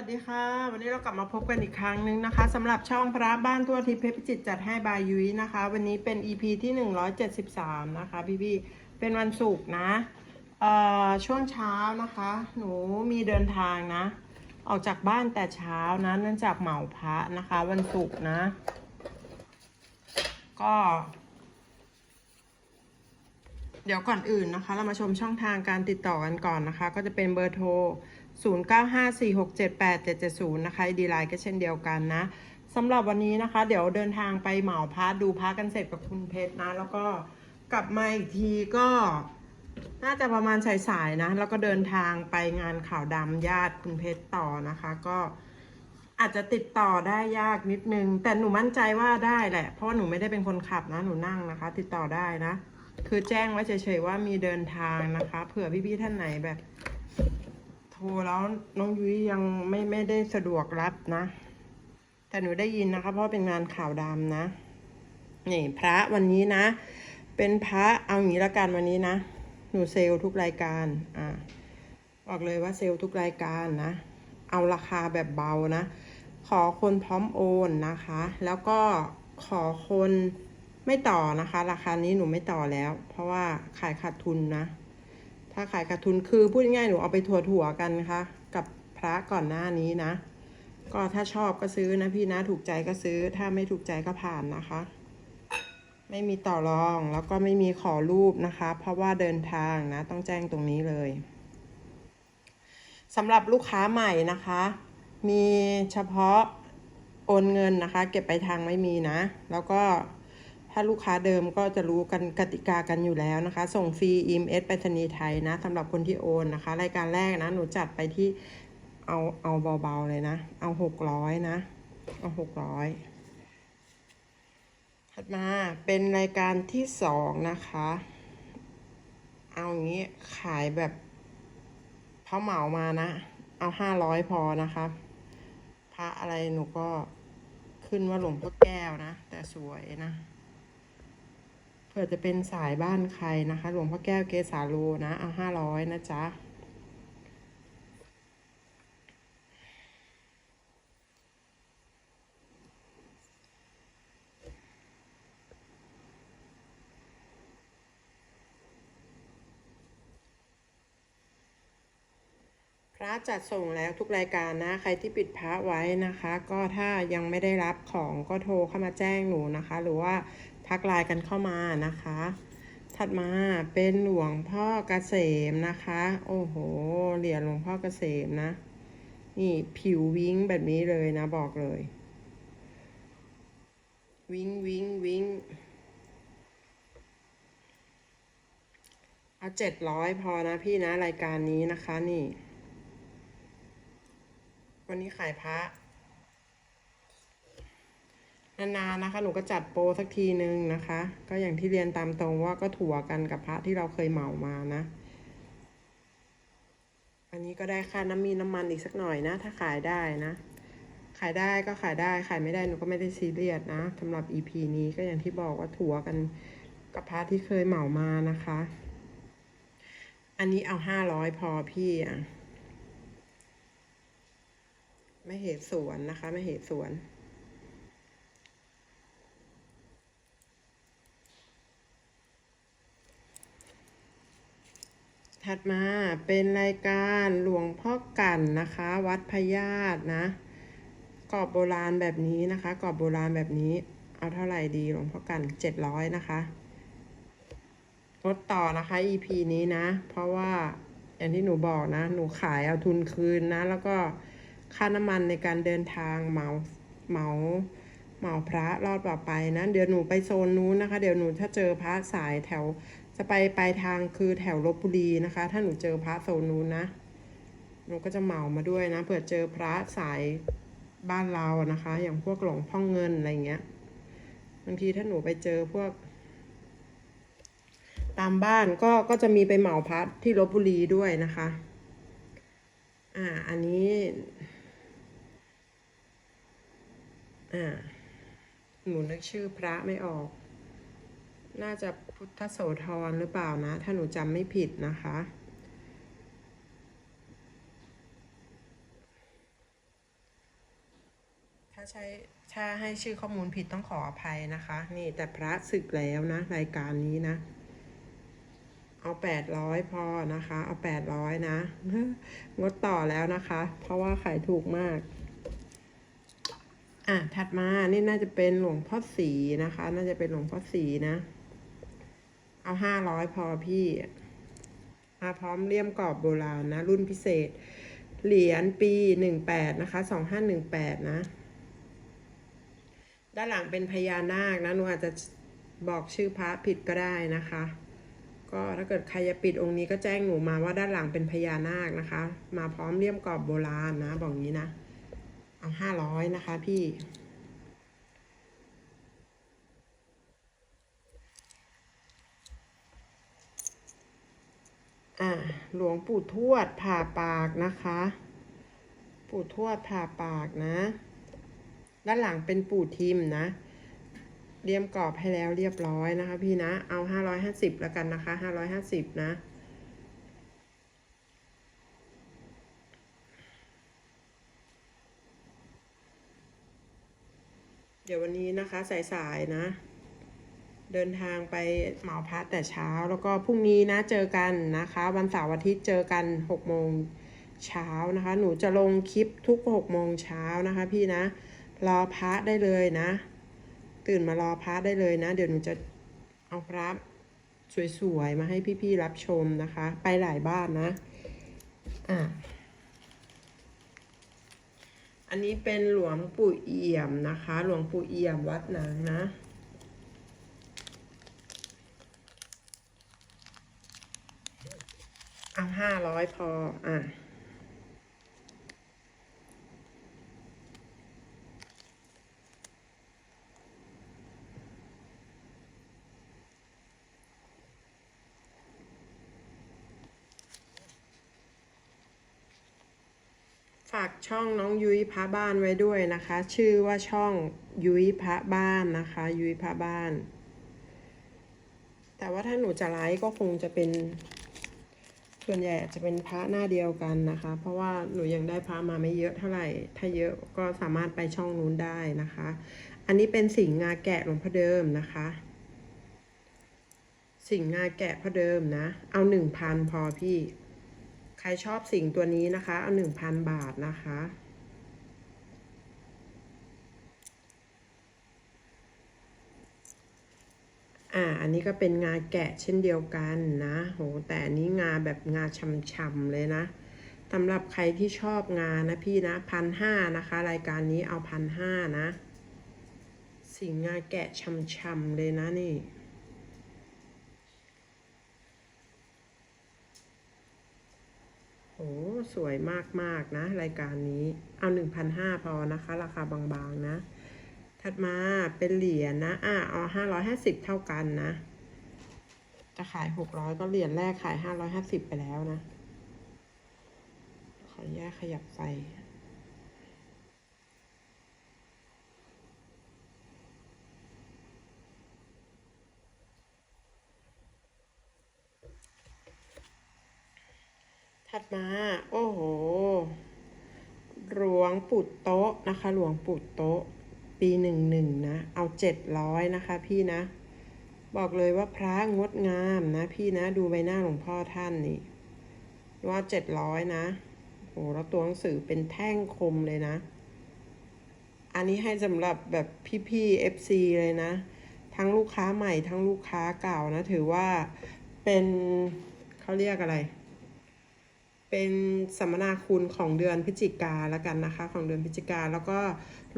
สวัสดีค่ะ วันนี้เรากลับมาพบกันอีกครั้งหนึ่งนะคะสำหรับช่องพระบ้านทั่วทิพย์เพชรจิตจัดให้บายยุ้ยนะคะ วันนี้เป็น EP ที่ 173 นะคะพี่ๆเป็นวันศุกร์นะช่วงเช้านะคะ หนูมีเดินทางนะ ออกจากบ้านแต่เช้านะเนื่องจากเหมาพระนะคะ วันศุกร์นะ ก็ เดี๋ยวก่อนอื่นนะคะ เรามาชมช่องทางการติดต่อกันก่อนนะคะ ก็จะเป็นเบอร์โทร 0954678770 นะคะดีไลน์ก็เช่นเดียวกันนะสำหรับวันนี้นะคะ เดี๋ยวเดินทางไปเหมาพระดูพระกันเสร็จกับคุณเพชรนะ แล้วก็กลับมาอีกทีก็น่าจะประมาณสายๆนะ แล้วก็เดินทางไปงานข่าวดำญาติคุณเพชรต่อนะคะ ก็อาจจะติดต่อได้ยากนิดนึง แต่หนูมั่นใจว่าได้แหละ เพราะว่าหนูไม่ได้เป็นคนขับนะ หนูนั่งนะคะ ติดต่อได้นะ คือแจ้งไว้เฉยๆว่ามีเดินทางนะคะ เผื่อพี่ๆท่านไหนแบบ ทรแล้วน้องยุ้ยยังไม่ไม่ได้สะดวกรับนะ แต่หนูได้ยินนะคะ เพราะเป็นงานข่าวดำนะ นี่พระวันนี้นะ เป็นพระเอาอย่างนี้ละกันวันนี้นะ หนูเซลล์ทุกรายการอ่าบอกเลยว่าเซลล์ทุกรายการนะ เอาราคาแบบเบานะ ขอคนพร้อมโอนนะคะ แล้วก็ขอคนไม่ต่อนะคะ ราคานี้หนูไม่ต่อแล้ว เพราะว่าขายขาดทุนนะ ถ้าขายขาดทุนคือพูดง่ายๆหนูเอาไปถั่วถั่วกันนะคะกับพระก่อนหน้านี้นะ ก็ถ้าชอบก็ซื้อนะพี่นะถูกใจก็ซื้อ ถ้าไม่ถูกใจก็ผ่านนะคะ ไม่มีต่อรองแล้วก็ไม่มีขอรูปนะคะ เพราะว่าเดินทางนะ ต้องแจ้งตรงนี้เลยสำหรับลูกค้าใหม่นะคะ มีเฉพาะโอนเงินนะคะ เก็บไปลายทางไม่มีนะ แล้วก็ ถ้าลูกค้าเดิมก็จะรู้กันกติกากันอยู่แล้วนะคะ ส่งฟรีอิมเอสไปรษณีไทยนะสำหรับคนที่โอนนะคะ รายการแรกนะ หนูจัดไปที่เอาเอาเบาๆเลยนะ เอาหกร้อยนะ เอาหกร้อยถัดมาเป็นรายการที่สองนะคะ เอาอย่างนี้ขายแบบเขาเหมามานะ เอาห้าร้อยพอนะคะพระอะไรหนูก็ขึ้นว่าหลวงพ่อแก้วนะ แต่สวยนะ ผื่อจะเป็นสายบ้านใครนะคะ หลวงพ่อแก้วเกสาโลนะเอาห้าร้อยนะจ๊ะพระจัดส่งแล้วทุกรายการนะ ใครที่ปิดพระไว้นะคะ ก็ถ้ายังไม่ได้รับของก็โทรเข้ามาแจ้งหนูนะคะ หรือว่า ทักไลน์กันเข้ามานะคะ ถัดมาเป็นหลวงพ่อเกษมนะคะ โอ้โห เหรียญหลวงพ่อเกษมนะ นี่ผิววิ้งแบบนี้เลยนะบอกเลย วิ้งวิ้งวิ้งเอาเจ็ดร้อยพอนะพี่นะรายการนี้นะคะนี่ วันนี้ขายพระ นานๆนะคะ หนูก็จัดโปรสักทีนึงนะคะ ก็อย่างที่เรียนตามตรงว่าก็ถั่วกันกับพระที่เราเคยเหมามานะ อันนี้ก็ได้ค่าน้ำมีน้ำมันอีกสักหน่อยนะ ถ้าขายได้นะ ขายได้ก็ขายได้ขายไม่ได้หนูก็ไม่ได้ซีเรียสนะสำหรับ EP นี้ก็อย่างที่บอกว่าถั่วกันกับพระที่เคยเหมามานะคะ อันนี้เอาห้าร้อยพอพี่อะไม่เหตุสวนนะคะ ไม่เหตุสวน ถัดมาเป็นรายการหลวงพ่อกันนะคะ วัดพญาตนะ กรอบโบราณแบบนี้นะคะ กรอบโบราณแบบนี้ เอาเท่าไหร่ดีหลวงพ่อกันเจ็ดร้อยนะคะลดต่อนะคะ EP นี้นะ เพราะว่าอย่างที่หนูบอกนะ หนูขายเอาทุนคืนนะ แล้วก็ค่าน้ำมันในการเดินทางเหมาเหมาเหมาพระรอดต่อไปนะ เดี๋ยวหนูไปโซนนู้นนะคะ เดี๋ยวหนูถ้าเจอพระสายแถว จะไปปลายทางคือแถวลบบุรีนะคะ ถ้าหนูเจอพระโซนนู้นนะ หนูก็จะเหมามาด้วยนะเผื่อเจอพระสายบ้านเรานะคะ อย่างพวกหลวงพ่องเงินอะไรเงี้ย บางทีถ้าหนูไปเจอพวก ตามบ้านก็ก็จะมีไปเหมาพัดที่ลบบุรีด้วยนะคะ อ่า อันนี้ อ่า หนูนึกชื่อพระไม่ออก น่าจะ พุทธโสธรหรือเปล่านะ ถ้าหนูจำไม่ผิดนะคะ ถ้าใช้ถ้าให้ชื่อข้อมูลผิดต้องขออภัยนะคะ นี่แต่พระศึกแล้วนะ รายการนี้นะ เอาแปดร้อยพอนะคะ เอาแปดร้อยนะ งดต่อแล้วนะคะ เพราะว่าขายถูกมากอะถัดมา นี่น่าจะเป็นหลวงพ่อสีนะคะ น่าจะเป็นหลวงพ่อสีนะ เอาห้าร้อยพอพี่มาพร้อมเลี่ยมกรอบโบราณนะ รุ่นพิเศษ เหรียญปีหนึ่งแปดนะคะสองห้าหนึ่งแปดนะ ด้านหลังเป็นพญานาคนะหนูอาจจะบอกชื่อพระผิดก็ได้นะคะ ก็ถ้าเกิดใครจะปิดองค์นี้ก็แจ้งหนูมาว่าด้านหลังเป็นพญานาคนะคะ มาพร้อมเลี่ยมกรอบโบราณนะ บอกงี้นะ เอาห้าร้อยนะคะพี่ อ่าหลวงปู่ทวดผ่าปากนะคะ ปู่ทวดผ่าปากนะ ด้านหลังเป็นปู่ทิมนะ เรียมกรอบให้แล้วเรียบร้อยนะคะ พี่นะ เอาห้าร้อยห้าสิบแล้วกันนะคะห้าร้อยห้าสิบนะเดี๋ยววันนี้นะคะสายๆนะ เดินทางไปเหมาพระแต่เช้า แล้วก็พรุ่งนี้นะเจอกันนะคะ วันเสาร์อาทิตย์เจอกันหกโมงเช้านะคะ หนูจะลงคลิปทุกหกโมงเช้านะคะ พี่นะ รอพระได้เลยนะ ตื่นมารอพระได้เลยนะ เดี๋ยวหนูจะเอาพระสวยๆมาให้พี่ๆรับชมนะคะ ไปหลายบ้านนะอะอันนี้เป็นหลวงปู่เอี่ยมนะคะ หลวงปู่เอี่ยมวัดหนังนะ เอาห้าร้อยพอ อะ ฝากช่องน้องยุ้ยพระบ้านไว้ด้วยนะคะ ชื่อว่าช่องยุ้ยพระบ้านนะคะ ยุ้ยพระบ้าน แต่ว่าถ้าหนูจะไลฟ์ก็คงจะเป็น ส่วนใหญ่อาจจะเป็นพระหน้าเดียวกันนะคะ เพราะว่าหนูยังได้พระมาไม่เยอะเท่าไหร่ ถ้าเยอะก็สามารถไปช่องนู้นได้นะคะ อันนี้เป็นสิงงาแกะหลวงพ่อเดิมนะคะ สิงงาแกะพ่อเดิมนะ เอาหนึ่งพันพอพี่ ใครชอบสิ่งตัวนี้นะคะ เอาหนึ่งพันบาทนะคะ อ่า อันนี้ก็เป็นงาแกะเช่นเดียวกันนะ โห แต่อันนี้งาแบบงาช่ำๆเลยนะสำหรับใครที่ชอบงานะพี่นะพันห้านะคะ รายการนี้เอาพันห้านะ สิ่งงาแกะช่ำๆเลยนะนี่โอ้สวยมากๆนะ รายการนี้ เอาหนึ่งพันห้าพอนะคะ ราคาบางๆนะ ถัดมาเป็นเหรียญนะ อะเอาห้าร้อยห้าสิบเท่ากันนะ จะขายหกร้อยก็เหรียญแรกขายห้าร้อยห้าสิบไปแล้วนะ ขออนุญาตขยับไฟถัดมา โอ้โห หลวงปู่โต๊ะนะคะ หลวงปู่โต๊ะ ปีหนึ่งหนึ่งนะ เอาเจ็ดร้อยนะคะพี่นะ บอกเลยว่าพระงดงามนะพี่นะ ดูใบหน้าหลวงพ่อท่านนี่ว่าเจ็ดร้อยนะโอ้แล้วตัวหนังสือเป็นแท่งคมเลยนะ อันนี้ให้สำหรับแบบพี่ๆ FC เลยนะ ทั้งลูกค้าใหม่ทั้งลูกค้าเก่านะ ถือว่าเป็นเขาเรียกอะไร เป็นสัมมนาคุณของเดือนพฤศจิกาแล้วกันนะคะ ของเดือนพฤศจิกาแล้วก็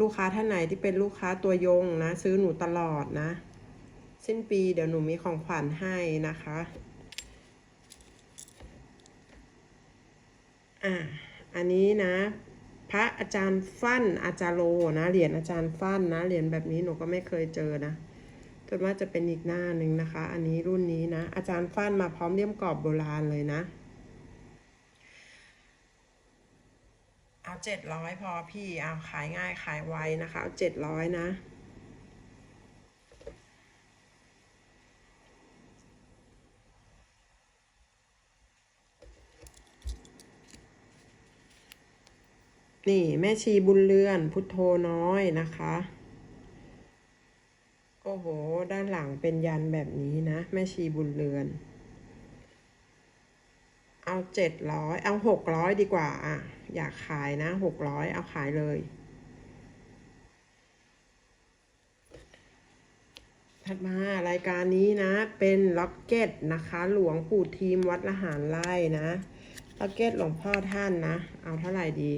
ลูกค้าท่านไหนที่เป็นลูกค้าตัวยงนะ ซื้อหนูตลอดนะ สิ้นปีเดี๋ยวหนูมีของขวัญให้นะคะอ่าอันนี้นะ พระอาจารย์ฟั่นอาจารย์โลนะเหรียญอาจารย์ฟั่นนะเหรียญแบบนี้หนูก็ไม่เคยเจอนะส่วนมากจะเป็นอีกหน้าหนึ่งนะคะ อันนี้รุ่นนี้นะ อาจารย์ฟั่นมาพร้อมเลี่ยมกรอบโบราณเลยนะ เอาเจ็ดร้อยพอพี่เอาขายง่ายขายไวนะคะเอาเจ็ดร้อยนะนี่แม่ชีบุญเรือน พุทโธน้อยนะคะ โอ้โห ด้านหลังเป็นยันแบบนี้นะ แม่ชีบุญเรือน เอาเจ็ดร้อยเอาหกร้อยดีกว่าอะอยากขายนะหกร้อยเอาขายเลย ถัดมารายการนี้นะ เป็นล็อกเก็ตนะคะ หลวงปู่ทีมวัดละหารไร่นะล็อกเก็ตหลวงพ่อท่านนะ เอาเท่าไหร่ดี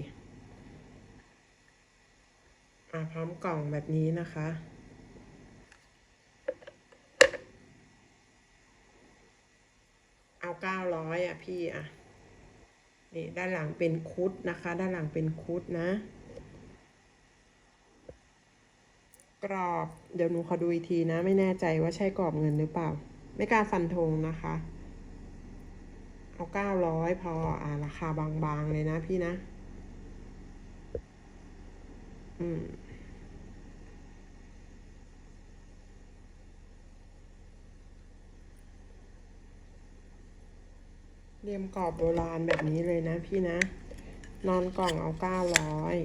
อ่าพร้อมกล่องแบบนี้นะคะ เอาเก้าร้อยอะพี่อะนี่ด้านหลังเป็นคุดนะคะ ด้านหลังเป็นคุดนะ กรอบเดี๋ยวหนูขอดูอีกทีนะ ไม่แน่ใจว่าใช่กรอบเงินหรือเปล่า ไม่กล้าฟันธงนะคะ เอาเก้าร้อยพออ่าราคาบางๆเลยนะพี่นะ อืม เรียมกรอบโบราณแบบนี้เลยนะพี่นะ นอนกล่องเอาเก้าร้อย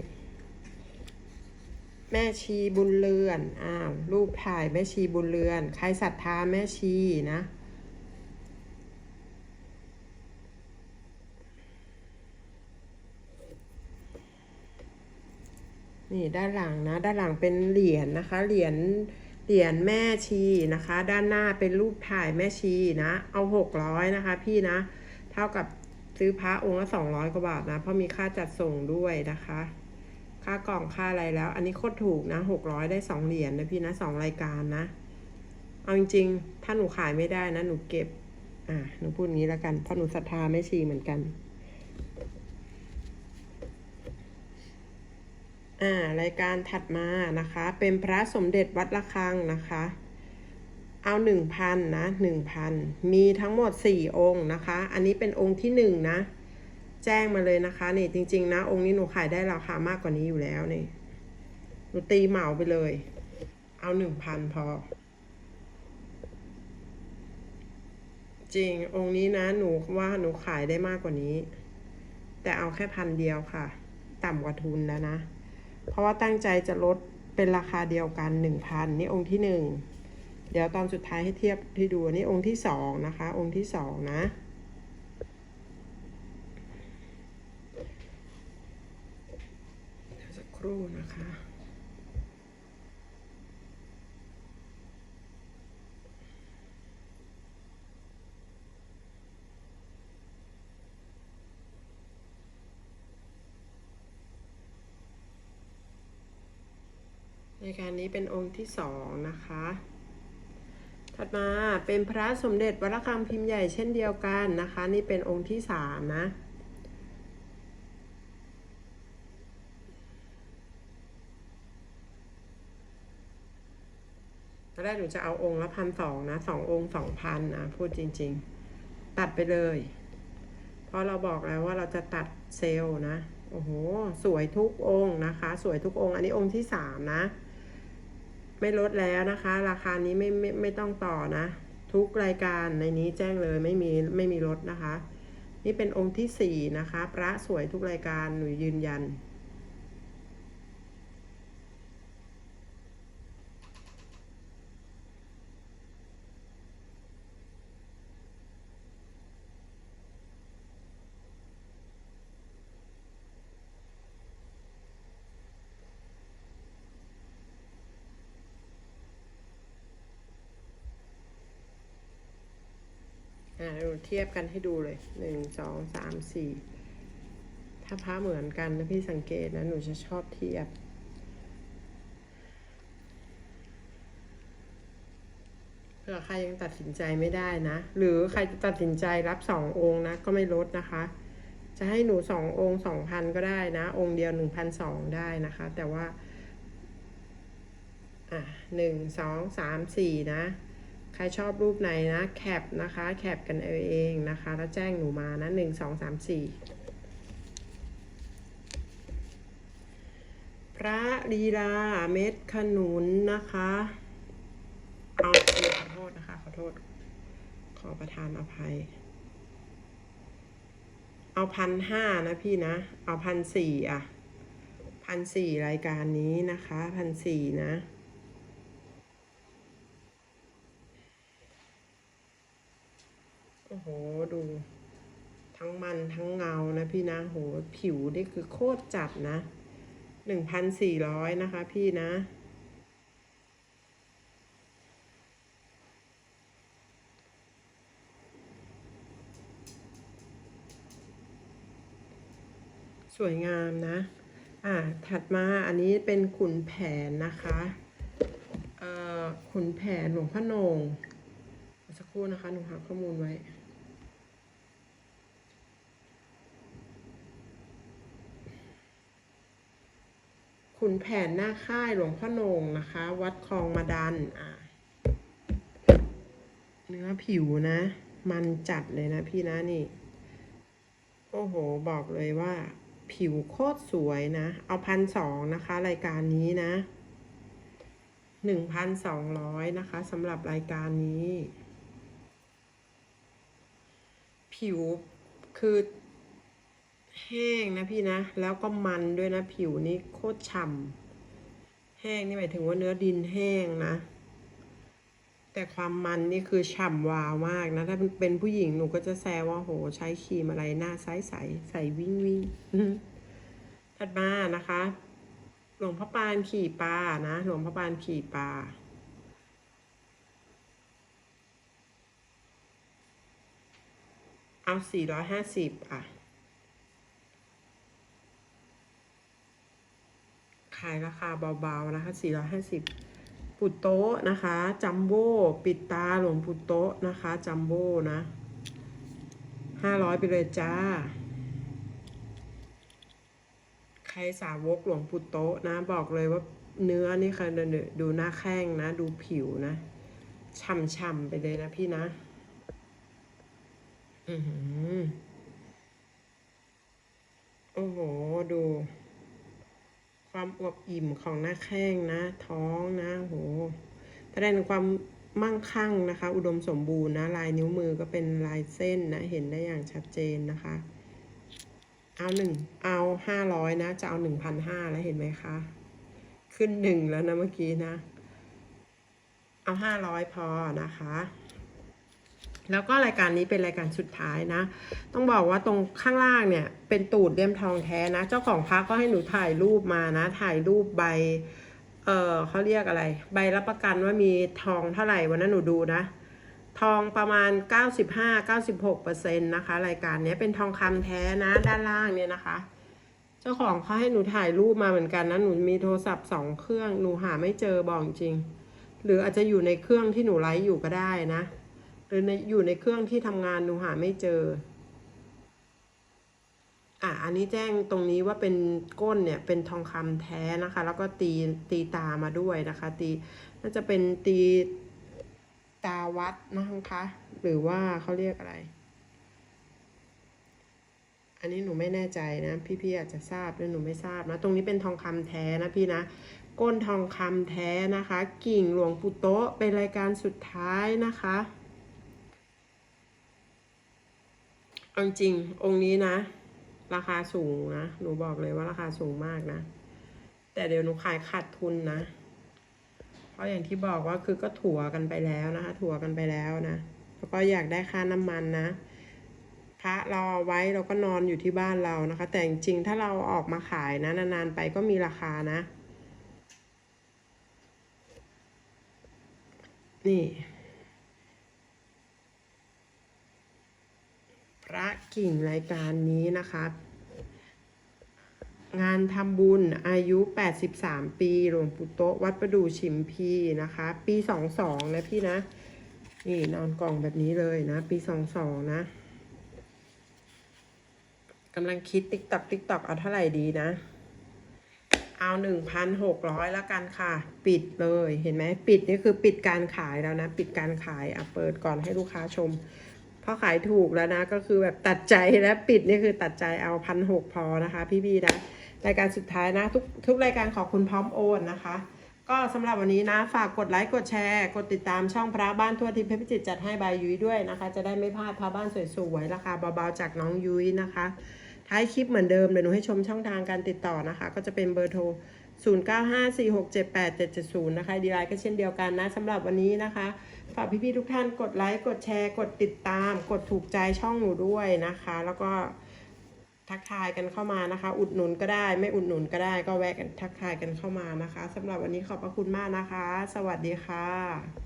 แม่ชีบุญเรือน อ้าว รูปถ่ายแม่ชีบุญเรือน ใครศรัทธาแม่ชีนะ นี่ด้านหลังนะ ด้านหลังเป็นเหรียญนะคะ เหรียญ เหรียญแม่ชีนะคะ ด้านหน้าเป็นรูปถ่ายแม่ชีนะ เอาหกร้อยนะคะพี่นะ ท่ากับซื้อพระองค์ละสองร้อยกว่าบาทนะ เพราะมีค่าจัดส่งด้วยนะคะ ค่ากล่องค่าอะไรแล้ว อันนี้โคตรถูกนะหกร้อยได้สองเหรียญนะพี่นะสองรายการนะ เอาจริงๆ ถ้าหนูขายไม่ได้นะ หนูเก็บ อ่าหนูพูดงี้แล้วกัน เพราะหนูศรัทธาแม่ชีเหมือนกันอ่ารายการถัดมานะคะ เป็นพระสมเด็จวัดระฆังนะคะ เอาหนึ่งพันนะหนึ่งพันมีทั้งหมดสี่องค์นะคะ อันนี้เป็นองค์ที่หนึ่งนะ แจ้งมาเลยนะคะนี่จริง ๆ นะ องค์นี้หนูขายได้ราคามากกว่านี้อยู่แล้วนี่หนูตีเหมาไปเลย เอาหนึ่งพันพอ จริงองค์นี้นะ หนูว่าหนูขายได้มากกว่านี้ แต่เอาแค่พันเดียวค่ะ ต่ำกว่าทุนแล้วนะ เพราะว่าตั้งใจจะลดเป็นราคาเดียวกันหนึ่งพันนี่องค์ที่หนึ่ง เดี๋ยวตอนสุดท้ายให้เทียบให้ดูนี่องค์ที่สองนะคะ องค์ที่สองนะ สักครู่นะคะในการนี้เป็นองค์ที่สองนะคะ ถัดมาเป็นพระสมเด็จวระฆังพิมพ์ใหญ่เช่นเดียวกันนะคะ นี่เป็นองค์ที่สามนะตอนแรกหนูจะเอาองค์ละพันสองนะสององค์สองพันนะพูดจริง ๆ ตัดไปเลย เพราะเราบอกแล้วว่าเราจะตัดเซลล์นะ โอ้โห สวยทุกองค์นะคะ สวยทุกองค์ อันนี้องค์ที่สามนะ ไม่ลดแล้วนะคะ ราคานี้ไม่ไม่ไม่ต้องต่อนะ ทุกรายการในนี้แจ้งเลยไม่มีไม่มีลดนะคะ นี่เป็นองค์ที่สี่นะคะ พระสวยทุกรายการหนูยืนยัน เราเทียบกันให้ดูเลยหนึ่งสองสามสี่ถ้าพระเหมือนกันนะพี่สังเกตนะ หนูจะชอบเทียบ เผื่อใครยังตัดสินใจไม่ได้นะ หรือใครจะตัดสินใจรับสององค์นะ ก็ไม่ลดนะคะ จะให้หนูสององค์สองพันก็ได้นะ องค์เดียวหนึ่งพันสองได้นะคะ แต่ว่า อะหนึ่งสองสามสี่นะ ใครชอบรูปไหนนะ แคปนะคะ แคปกันเอาเองนะคะ แล้วแจ้งหนูมานะหนึ่งสองสามสี่พระลีลาเม็ดขนุนนะคะเอาขอโทษนะคะ ขอโทษ ขอประทานอภัย เอาพันห้านะพี่นะ เอาพันสี่อะพันสี่รายการนี้นะคะพันสี่นะ โอ้โหดูทั้งมันทั้งเงานะพี่นะโหผิวนี่คือโคตรจัดนะหนึ่งพันสี่ร้อยนะคะพี่นะ สวยงามนะ อ่าถัดมาอันนี้เป็นขุนแผนนะคะเอ่อขุนแผนหลวงพ่อโหนงสักครู่นะคะหนูหาข้อมูลไว้ ขุนแผนหน้าค่ายหลวงพ่อโหนงนะคะ วัดคลองมาดันอ่าเนื้อผิวนะ มันจัดเลยนะพี่นะนี่ โอ้โห บอกเลยว่า ผิวโคตรสวยนะ เอาพันสองนะคะ รายการนี้นะหนึ่งพันสองร้อยนะคะสำหรับรายการนี้ ผิวคือ แห้งนะพี่นะ แล้วก็มันด้วยนะ ผิวนี้โคตรฉ่ำแห้งนี่หมายถึงว่าเนื้อดินแห้งนะ แต่ความมันนี่คือฉ่ำวาวมากนะ ถ้าเป็นผู้หญิงหนูก็จะแซวว่าโห ใช้ครีมอะไรหน้าใสใสใสวิ่งวิ่งถัดมานะคะ หลวงพ่อปานขี่ปลานะ หลวงพ่อปานขี่ปลาเอาสี่ร้อยห้าสิบอะ ขายราคาเบาๆนะคะสี่ร้อยห้าสิบปุตโตะนะคะจัมโบ้ปิดตาหลวงปุตโตะนะคะจัมโบ้นะห้าร้อยไปเลยจ้า ใครสาวกหลวงปุตโตะนะ บอกเลยว่าเนื้อนี่ค่ะดูหน้าแข้งนะ ดูผิวนะฉ่ำๆไปเลยนะพี่นะ อือหือโอ้โห ดู ความอวบอิ่มของหน้าแข้งนะ ท้องนะโหแสดงถึงความมั่งคั่งนะคะ อุดมสมบูรณ์นะ ลายนิ้วมือก็เป็นลายเส้นนะ เห็นได้อย่างชัดเจนนะคะ เอาหนึ่งเอาห้าร้อยนะ จะเอาหนึ่งพันห้าแล้วเห็นไหมคะ ขึ้นหนึ่งแล้วนะเมื่อกี้นะ เอาห้าร้อยพอนะคะ แล้วก็รายการนี้เป็นรายการสุดท้ายนะ ต้องบอกว่าตรงข้างล่างเนี่ย เป็นตูดเลี่ยมทองแท้นะ เจ้าของพักก็ให้หนูถ่ายรูปมานะ ถ่ายรูปใบ เออเขาเรียกอะไร ใบรับประกันว่ามีทองเท่าไหร่วันนั้นหนูดูนะ ทองประมาณ 95-96%นะคะ รายการนี้เป็นทองคำแท้นะ ด้านล่างเนี่ยนะคะ เจ้าของเขาให้หนูถ่ายรูปมาเหมือนกันนะ หนูมีโทรศัพท์สองเครื่อง หนูหาไม่เจอบอกจริง หรืออาจจะอยู่ในเครื่องที่หนูไลฟ์อยู่ก็ได้นะ หรือในอยู่ในเครื่องที่ทำงานหนูหาไม่เจอ อะ อันนี้แจ้งตรงนี้ว่าเป็นก้นเนี่ยเป็นทองคำแท้นะคะ แล้วก็ตีตีตามาด้วยนะคะ ตีน่าจะเป็นตีตาวัดนะคะ หรือว่าเขาเรียกอะไร อันนี้หนูไม่แน่ใจนะ พี่ๆอาจจะทราบหรือหนูไม่ทราบนะ ตรงนี้เป็นทองคำแท้นะพี่นะก้นทองคำแท้นะคะ กิ่งหลวงปู่โตะเป็นรายการสุดท้ายนะคะ เอาจริงองค์นี้นะ ราคาสูงนะ หนูบอกเลยว่าราคาสูงมากนะ แต่เดี๋ยวหนูขายขาดทุนนะ เพราะอย่างที่บอกว่าคือก็ถั่วกันไปแล้วนะคะ ถั่วกันไปแล้วนะ แล้วก็อยากได้ค่าน้ำมันนะพระเราเอาไว้เราก็นอนอยู่ที่บ้านเรานะคะ แต่จริงๆถ้าเราออกมาขายนะนานๆไปก็มีราคานะ นี่ พระ กิ่งรายการนี้นะคะ งานทำบุญอายุ 83 ปีหลวงปู่โตวัดประดู่ฉิมพีนะคะ ปี 22 นะพี่นะ นี่นอนกล่องแบบนี้เลยนะ ปี 22 นะกำลังคิดติ๊กตอกติ๊กตอกเอาเท่าไหร่ดีนะ เอา1,600แล้วกันค่ะ ปิดเลยเห็นไหมปิดนี่คือปิดการขายแล้วนะ ปิดการขายอะเปิดก่อนให้ลูกค้าชม พอขายถูกแล้วนะ ก็คือแบบตัดใจแล้วปิดนี่คือตัดใจเอาพันหกพอนะคะ พี่ๆนะรายการสุดท้ายนะ ทุกทุกรายการขอคุณพร้อมโอนนะคะ ก็สำหรับวันนี้นะ ฝากกดไลค์กดแชร์ กดติดตามช่องพระบ้านทั่วทิพย์เพชรพิจิตจัดให้บายยุ้ยด้วยนะคะ จะได้ไม่พลาดพระบ้านสวยๆราคาเบาๆจากน้องยุ้ยนะคะท้ายคลิปเหมือนเดิมเดี๋ยวหนูให้ชมช่องทางการติดต่อนะคะ ก็จะเป็นเบอร์โทร 0954678770 นะคะ ดีไลน์ก็เช่นเดียวกันนะสำหรับวันนี้นะคะ ฝากพี่ๆทุกท่านกดไลค์กดแชร์กดติดตาม กดถูกใจช่องหนูด้วยนะคะ แล้วก็ทักทายกันเข้ามานะคะ อุดหนุนก็ได้ ไม่อุดหนุนก็ได้ ก็แวะกันทักทายกันเข้ามานะคะสำหรับวันนี้ขอบพระคุณมากนะคะ สวัสดีค่ะ